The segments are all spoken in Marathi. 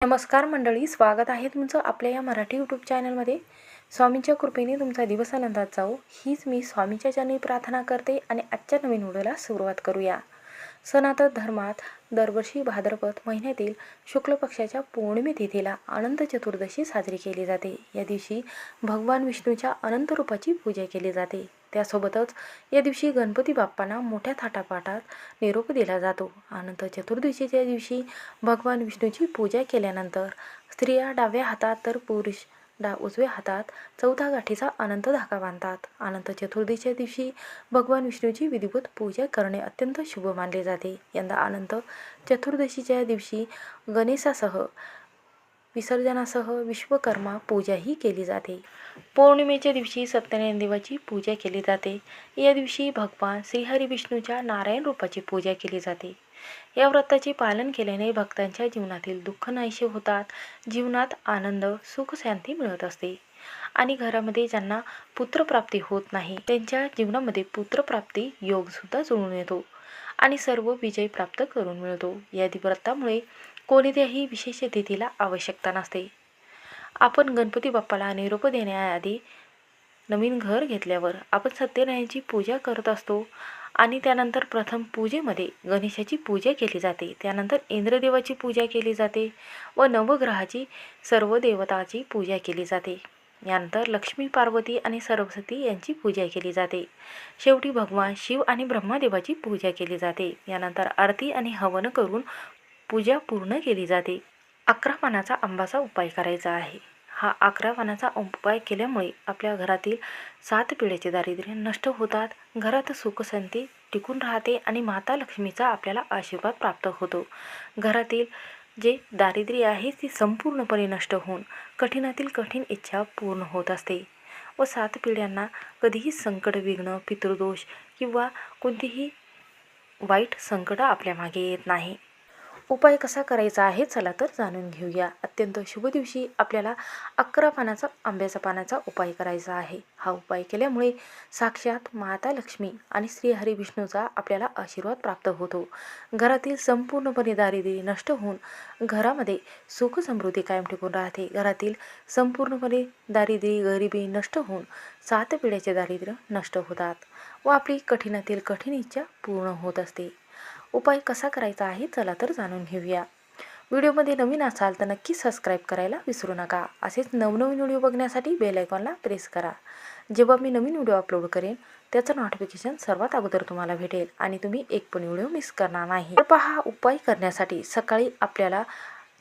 नमस्कार मंडळी स्वागत आहे तुमचं आपल्या या मराठी यूट्यूब चॅनलमध्ये स्वामींच्या कृपेने तुमचा दिवस आनंदात जाओ हीच मी स्वामींच्या चॅनल प्रार्थना करते आणि आजच्या नवीन व्हिडिओला सुरुवात करूया. सनातन धर्मात दरवर्षी भाद्रपद महिन्यातील शुक्ल पक्षाच्या पौर्णिमे तिथीला अनंत चतुर्दशी साजरी केली जाते. या दिवशी भगवान विष्णूच्या अनंत रूपाची पूजा केली जाते. त्यासोबतच या दिवशी गणपती बाप्पांना मोठ्या थाटापाटात निरोप दिला जातो. अनंत चतुर्दशीच्या दिवशी भगवान विष्णूची पूजा केल्यानंतर स्त्रिया डाव्या हातात तर पुरुष डा उजव्या हातात चौथा गाठीचा अनंत धागा बांधतात. अनंत चतुर्दशीच्या दिवशी भगवान विष्णूची विधिवत पूजा करणे अत्यंत शुभ मानले जाते. यंदा अनंत चतुर्दशीच्या दिवशी गणेशासह विसर्जनासह विश्वकर्मा पूजाही केली जाते. पौर्णिमेच्या दिवशी सत्यनारायण देवाची पूजा केली जाते. या दिवशी भगवान श्रीहरी विष्णूच्या नारायण रूपाची पूजा केली जाते. या व्रताचे पालन केल्याने भक्तांच्या जीवनातील दुःख नाहीसे होतात. जीवनात आनंद सुख शांती मिळत असते. आणि घरामध्ये ज्यांना पुत्रप्राप्ती होत नाही त्यांच्या जीवनामध्ये पुत्रप्राप्ती योगसुद्धा जुळून येतो. आणि सर्व विजय प्राप्त करून मिळतो. या व्रतामुळे कोणत्याही विशेष तिथीला आवश्यकता नसते. आपण गणपती बाप्पाला निरोप देण्याआधी नवीन घर घेतल्यावर आपण सत्यनारायणची पूजा करत असतो आणि त्यानंतर प्रथम पूजेमध्ये गणेशाची पूजा केली जाते. त्यानंतर इंद्रदेवाची पूजा केली जाते व नवग्रहाची सर्व देवताची पूजा केली जाते. यानंतर लक्ष्मी पार्वती आणि सरस्वती यांची पूजा केली जाते. शेवटी भगवान शिव आणि ब्रह्मदेवाची पूजा केली जाते. यानंतर आरती आणि हवन करून पूजा पूर्ण केली जाते. अकरा पानाचा आंबाचा उपाय करायचा आहे. हा अकरा पानाचा उपाय केल्यामुळे आपल्या घरातील सात पिढ्याचे दारिद्र्य नष्ट होतात. घरात सुखशांती टिकून राहते आणि माता लक्ष्मीचा आपल्याला आशीर्वाद प्राप्त होतो. घरातील जे दारिद्र्य आहे ती संपूर्णपणे नष्ट होऊन कठीणातील कठीण इच्छा पूर्ण होत असते. व सात पिढ्यांना कधीही संकट विघ्न पितृदोष किंवा कोणतीही वाईट संकट आपल्या मागे येत नाही. उपाय कसा करायचा आहे चला तर जाणून घेऊया. अत्यंत शुभ दिवशी आपल्याला अकरा पानाचा आंब्याचा पानाचा उपाय करायचा आहे. हा उपाय केल्यामुळे साक्षात माता लक्ष्मी आणि श्री हरी विष्णूचा आपल्याला आशीर्वाद प्राप्त होतो. घरातील संपूर्णपणे दारिद्र्य नष्ट होऊन घरामध्ये सुख समृद्धी कायम टिकून राहते. घरातील संपूर्णपणे दारिद्र्य गरिबी नष्ट होऊन सात पिढ्याचे दारिद्र्य नष्ट होतात व आपली कठीणातील कठीण इच्छा पूर्ण होत असते. उपाय कसा करायचा आहे चला तर जाणून घेऊया. व्हिडिओमध्ये नवीन असाल तर नक्की सबस्क्राईब करायला विसरू नका. असेच नवनवीन व्हिडिओ बघण्यासाठी बेल आयकॉनला प्रेस करा. जेव्हा मी नवीन व्हिडिओ अपलोड करेन त्याचं नोटिफिकेशन सर्वात अगोदर तुम्हाला भेटेल आणि तुम्ही एक पण व्हिडिओ मिस करणार नाही. तर पहा उपाय करण्यासाठी सकाळी आपल्याला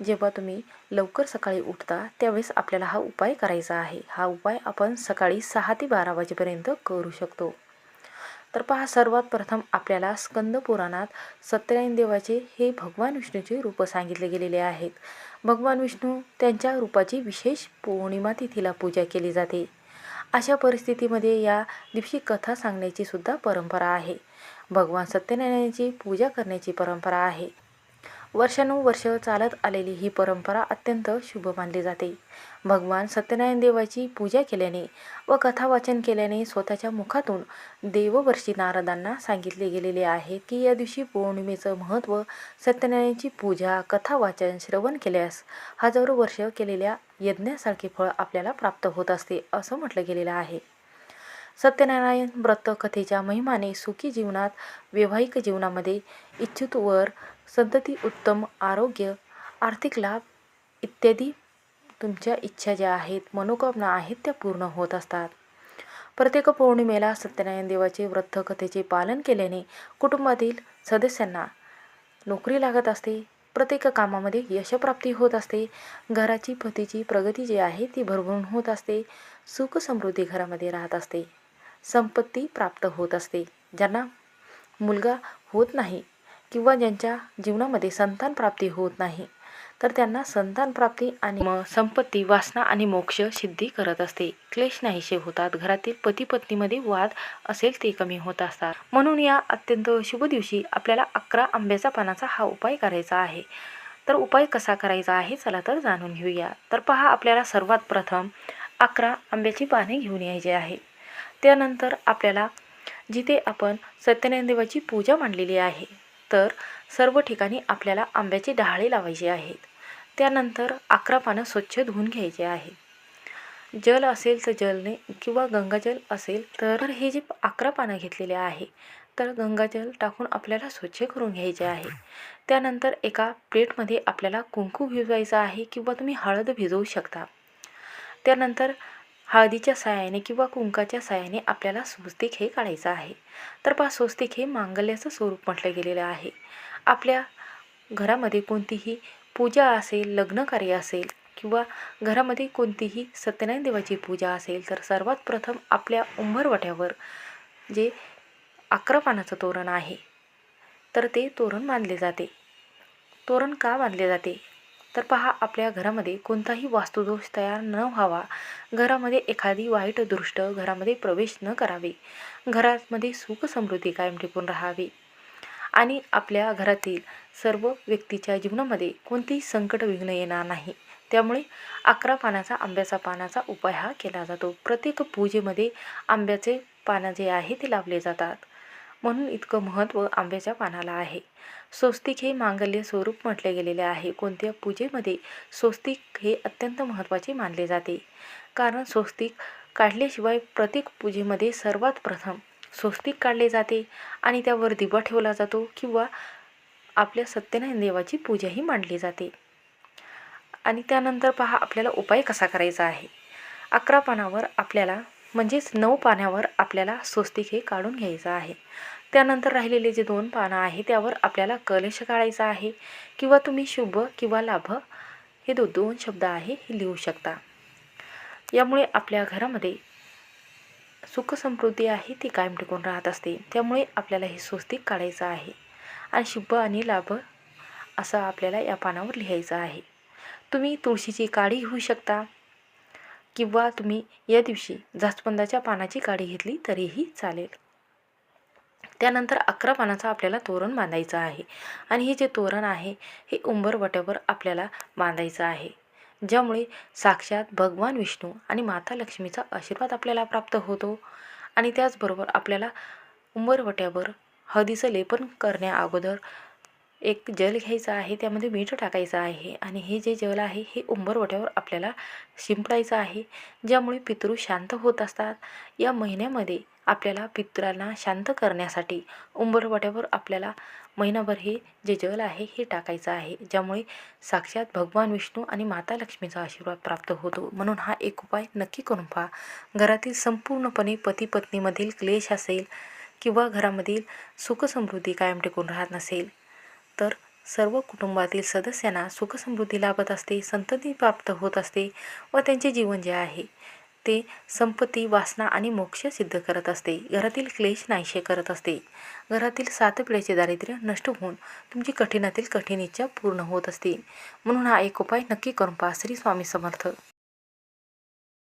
जेव्हा तुम्ही लवकर सकाळी उठता त्यावेळेस आपल्याला हा उपाय करायचा आहे. हा उपाय आपण सकाळी सहा ते बारा वाजेपर्यंत करू शकतो. तर पहा सर्वात प्रथम आपल्याला स्कंद पुराणात सत्यनारायण देवाचे हे भगवान विष्णूचे रूप सांगितले गेलेले आहेत. भगवान विष्णू त्यांच्या रूपाची विशेष पौर्णिमा तिथीला पूजा केली जाते. अशा परिस्थितीमध्ये या दिवशी कथा सांगण्याची सुद्धा परंपरा आहे. भगवान सत्यनारायणाची पूजा करण्याची परंपरा आहे. वर्षानुवर्ष चालत आलेली ही परंपरा अत्यंत शुभ मानली जाते. भगवान सत्यनारायण देवाची पूजा केल्याने व कथा वाचन केल्याने स्वतःच्या मुखातून देववर्षी नारदांना सांगितले गेलेले आहे की या दिवशी पौर्णिमेचं महत्त्व सत्यनारायणाची पूजा कथा वाचन श्रवण केल्यास हजारो वर्ष केलेल्या यज्ञासारखे फळ आपल्याला प्राप्त होत असते असं म्हटलं गेलेलं आहे. सत्यनारायण व्रत कथेच्या महिमाने सुखी जीवनात वैवाहिक जीवनामध्ये इच्छित वर संतती उत्तम आरोग्य आर्थिक लाभ इत्यादी तुमच्या इच्छा ज्या आहेत मनोकामना आहेत त्या पूर्ण होत असतात. प्रत्येक पौर्णिमेला सत्यनारायण देवाचे व्रतकथेचे पालन केल्याने कुटुंबातील सदस्यांना नोकरी लागत असते. प्रत्येक कामामध्ये यशप्राप्ती होत असते. घराची पतीची प्रगती जी आहे ती भरभरून होत असते. सुख समृद्धी घरामध्ये राहत असते. संपत्ती प्राप्त होत असते. ज्यांना मुलगा होत नाही किंवा ज्यांच्या जीवनामध्ये संतान प्राप्ती होत नाही तर त्यांना संतान प्राप्ती आणि संपत्ती वासना आणि मोक्ष सिद्धी करत असते. क्लेश नाहीसे होतात. घरातील पती पत्नीमध्ये वाद असेल ते कमी होत असतात. म्हणून या अत्यंत शुभ दिवशी आपल्याला अकरा आंब्याचा पानाचा हा उपाय करायचा आहे. तर उपाय कसा करायचा आहे चला तर जाणून घेऊया. तर पहा आपल्याला सर्वात प्रथम अकरा आंब्याची पाने घेऊन यायची आहे त्यानंतर आपल्याला जिथे आपण सत्यनारायण देवाची पूजा मांडलेली आहे तर सर्व ठिकाणी आपल्याला आंब्याची डहाळे लावायची आहेत. त्यानंतर अकरा पानं स्वच्छ धुवून घ्यायचे आहे. जल असेल तर जलने किंवा गंगाजल असेल तर हे जे अकरा पानं घेतलेले आहे तर गंगाजल टाकून आपल्याला स्वच्छ करून घ्यायचे आहे. त्यानंतर एका प्लेटमध्ये आपल्याला कुंकू भिजवायचं आहे किंवा तुम्ही हळद भिजवू शकता. त्यानंतर हळदीच्या सायाने किंवा कुंकाच्या सायाने आपल्याला स्वस्तिक हे काढायचं आहे. तर पहा स्वस्तिक हे मांगल्याचं स्वरूप म्हटलं गेलेलं आहे. आपल्या घरामध्ये कोणतीही पूजा असेल लग्नकार्य असेल किंवा घरामध्ये कोणतीही सत्यनारायण देवाची पूजा असेल तर सर्वात प्रथम आपल्या उंबरवट्यावर जे अकरा पानाचं तोरण आहे तर ते तोरण बांधले जाते. तोरण का बांधले जाते? तर पहा आपल्या घरामध्ये कोणताही वास्तुदोष तयार न व्हावा. घरामध्ये एखादी वाईट दृष्ट घरामध्ये प्रवेश न करावे. घरामध्ये सुख समृद्धी कायम टिकून राहावी. आणि आपल्या घरातील सर्व व्यक्तीच्या जीवनामध्ये कोणतेही संकट विघ्न येणार नाही. त्यामुळे अकरा पानाचा आंब्याचा पानाचा उपाय हा केला जातो. प्रत्येक पूजेमध्ये आंब्याचे पानं जे आहे ते लावले जातात. म्हणून इतकं महत्त्व आंब्याच्या पानाला आहे. स्वस्तिक हे मांगल्य स्वरूप म्हटले गेलेले आहे. कोणत्या पूजेमध्ये स्वस्तिक हे अत्यंत महत्त्वाचे मानले जाते? कारण स्वस्तिक काढल्याशिवाय प्रत्येक पूजेमध्ये सर्वात प्रथम स्वस्तिक काढले जाते आणि त्यावर दिवा ठेवला जातो किंवा आपल्या सत्यनारायण देवाची पूजाही मांडली जाते. आणि त्यानंतर पहा आपल्याला उपाय कसा करायचा आहे? अकरा पानावर आपल्याला म्हणजेच नऊ पाण्यावर आपल्याला स्वस्तिक हे काढून घ्यायचं आहे. त्यानंतर राहिलेले जे दोन पानं आहे त्यावर आपल्याला कलश काढायचा आहे किंवा तुम्ही शुभ किंवा लाभ हे दो दोन शब्द आहे हे लिहू शकता. यामुळे आपल्या घरामध्ये सुखसमृद्धी आहे ती कायम टिकून राहत असते. त्यामुळे आपल्याला हे स्वस्तिक काढायचं आहे. आणि शुभ आणि लाभ असं आपल्याला या पानावर लिहायचं आहे. तुम्ही तुळशीची काढी घेऊ शकता. किंवा तुम्ही या दिवशी जास्वंदाच्या पानाची काडी घेतली तरीही चालेल. त्यानंतर अकरा पानाचं आपल्याला तोरण बांधायचं आहे. आणि हे जे तोरण आहे हे उंबरवट्यावर आपल्याला बांधायचं आहे. ज्यामुळे साक्षात भगवान विष्णू आणि माता लक्ष्मीचा आशीर्वाद आपल्याला प्राप्त होतो. आणि त्याचबरोबर आपल्याला उंबरवट्यावर हळदीचं लेपन करण्या अगोदर एक जल घ्यायचं आहे त्यामध्ये मीठ टाकायचं आहे आणि हे जे जल आहे हे उंबरवट्यावर आपल्याला शिंपडायचं आहे ज्यामुळे पितृ शांत होत असतात. या महिन्यामध्ये आपल्याला पितरांना शांत करण्यासाठी उंबरवट्यावर आपल्याला महिनाभर हे जे जल आहे हे टाकायचं आहे ज्यामुळे साक्षात भगवान विष्णू आणि माता लक्ष्मीचा आशीर्वाद प्राप्त होतो. म्हणून हा एक उपाय नक्की करून पहा. घरातील संपूर्णपणे पती पत्नीमधील क्लेश असेल किंवा घरामधील सुखसमृद्धी कायम टिकून राहत नसेल तर सर्व कुटुंबातील सदस्यांना सुखसमृद्धी लाभत असते संतती प्राप्त होत असते व त्यांचे जीवन जे आहे ते संपत्ती वासना आणि मोक्ष सिद्ध करत असते. घरातील क्लेश नाहीशे करत असते. घरातील सात पिढ्याचे दारिद्र्य नष्ट होऊन तुमची कठीणातील कठीण इच्छा पूर्ण होत असते. म्हणून हा एक उपाय नक्की करून पहा. श्री स्वामी समर्थ.